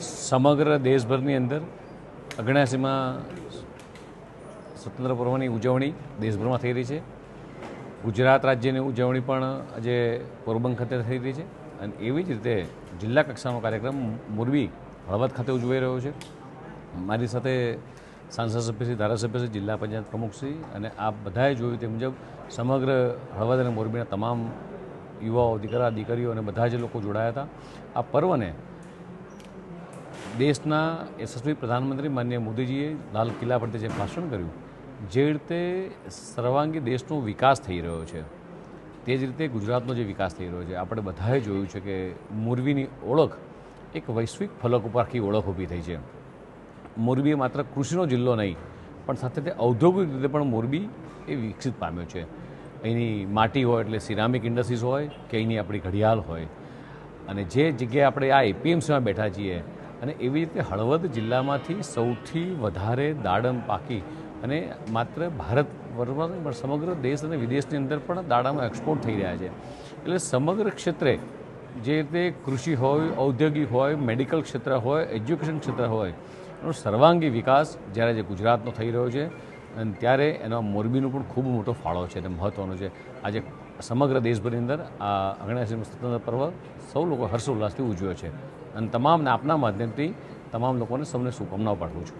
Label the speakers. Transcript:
Speaker 1: સમગ્ર દેશભરની અંદર અગણાસીમાં સ્વતંત્ર પર્વની ઉજવણી દેશભરમાં થઈ રહી છે. ગુજરાત રાજ્યની ઉજવણી પણ આજે પોરબંદર ખાતે થઈ રહી છે અને એવી જ રીતે જિલ્લા કક્ષાનો કાર્યક્રમ મોરબી હળવદ ખાતે ઉજવાઈ રહ્યો છે. મારી સાથે સાંસદ સભ્યશ્રી ધારાસભ્યશ્રી જિલ્લા પંચાયત પ્રમુખશ્રી અને આ બધાએ જોયું તે મુજબ સમગ્ર હળવદ અને મોરબીના તમામ યુવાઓ, દીકરા, દીકરીઓ અને બધા જ લોકો જોડાયા હતા. આ પર્વને દેશના યશસ્વી પ્રધાનમંત્રી માનનીય મોદીજીએ લાલ કિલ્લા પરથી જે ભાષણ કર્યું, જે રીતે સર્વાંગી દેશનો વિકાસ થઈ રહ્યો છે, તે જ રીતે ગુજરાતનો જે વિકાસ થઈ રહ્યો છે. આપણે બધાએ જોયું છે કે મોરબીની ઓળખ એક વૈશ્વિક ફલક ઉપરથી ઓળખ ઊભી થઈ છે. મોરબી માત્ર કૃષિનો જિલ્લો નહીં, પણ સાથે તે ઔદ્યોગિક રીતે પણ મોરબી એ વિકસિત પામ્યો છે. અહીંની માટી હોય એટલે સિરામિક ઇન્ડસ્ટ્રીઝ હોય કે અહીંની આપણી ઘડિયાળ હોય. અને જે જગ્યાએ આપણે આ એપીએમસીમાં બેઠા છીએ અને એવી રીતે હળવદ જિલ્લામાંથી સૌથી વધારે દાડમ પાકી અને માત્ર ભારત પણ સમગ્ર દેશ અને વિદેશની અંદર પણ દાડમ એક્સપોર્ટ થઈ રહ્યા છે. એટલે સમગ્ર ક્ષેત્રે જે રીતે કૃષિ હોય, ઔદ્યોગિક હોય મેડિકલ ક્ષેત્ર હોય એજ્યુકેશન ક્ષેત્ર હોય, એનો સર્વાંગી વિકાસ જ્યારે જે ગુજરાતનો થઈ રહ્યો છે અને ત્યારે એનો મોરબીનો પણ ખૂબ મોટો ફાળો છે અને મહત્ત્વનો છે. આજે સમગ્ર દેશભરની અંદર આ અગણાસી સ્વતંત્ર પર્વ સૌ લોકો હર્ષોલ્લાસથી ઉજવ્યો છે. અને તમામને આપના માધ્યમથી તમામ લોકોને સૌને શુભકામનાઓ પાઠવું છું.